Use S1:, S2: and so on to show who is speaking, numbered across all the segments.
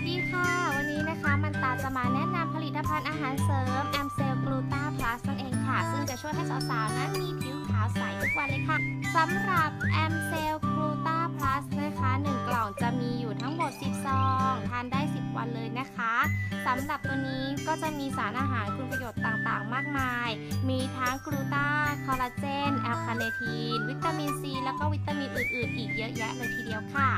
S1: วัสดีค่ะ วันนี้นะคะมันตาจะมาแนะนำผลิตภัณฑ์อาหารเสริมแอมเซลกลูตาพลัสนั่นเองค่ะ ซึ่งจะช่วยให้สาวๆ นั้นมีผิวขาวใสทุกวันเลยค่ะสำหรับแอมเซลกลูตาพลัสนะคะ 1 กล่องจะมีอยู่ทั้งหมด 10 ซอง ทานได้ 10 วันเลยนะคะสำหรับตัวนี้ก็จะมีสารอาหารคุณประโยชน์ต่างๆ มากมาย มีทั้งกลูตาคอลลาเจน แอลคาเนทีน วิตามินซี แล้วก็วิตามินอื่นๆ อีกเยอะแยะเลยทีเดียวค่ะ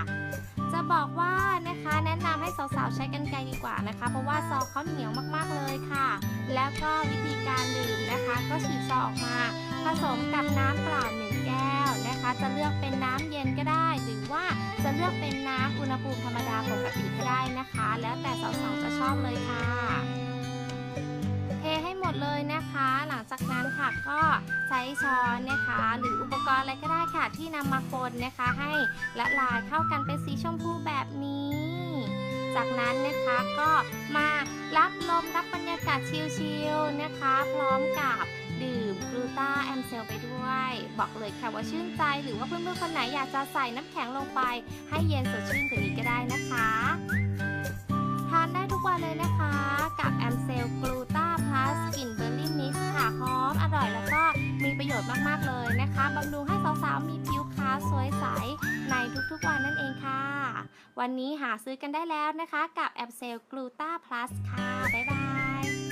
S1: จะบอกว่า นะคะ แนะนำให้สาวๆใช้กันไกรดีกว่านะคะ เพราะว่าซองเขาเหนียวมากๆเลยค่ะ แล้วก็วิธีการดื่มนะคะ ก็ฉีกซองออกมา ผสมกับน้ำเปล่าหนึ่งแก้วนะคะ จะเลือกเป็นน้ำเย็นก็ได้ หรือว่าจะเลือกเป็นน้ำอุณหภูมิธรรมดาปกติก็ได้นะคะ แล้วแต่สาวๆจะชอบเลยค่ะเทให้หมดเลยนะคะ หลังจากนั้นค่ะก็ใช้ช้อนนะคะ หรืออุปกรณ์อะไรก็ได้ค่ะ ที่นำมาคนนะคะ ให้ละลายเข้ากันเป็นสีชมพูแบบนี้ จากนั้นนะคะก็มารับลมรับบรรยากาศชิลๆนะคะ พร้อมกับดื่มกลูตาแอมเซลไปด้วย บอกเลยค่ะว่าชื่นใจหรือว่าเพื่อนๆคนไหนอยากจะใส่น้ำแข็งลงไป ให้เย็นสดชื่นกว่านี้ก็ได้นะคะทานได้ทุกวันเลยนะคะ กับแอมเซลกลูตาพลัสกลิ่นเบอร์รี่มิกซ์ค่ะหอมอร่อยแล้วก็มีประโยชน์มากๆเลยนะคะบำรุงให้สาวๆมีผิวขาวสวยใสในทุกๆวันนั่นเอง วันนี้หาซื้อกันได้แล้วนะคะ กับแอปเซลกลูตาพลัสค่ะ บ๊ายบาย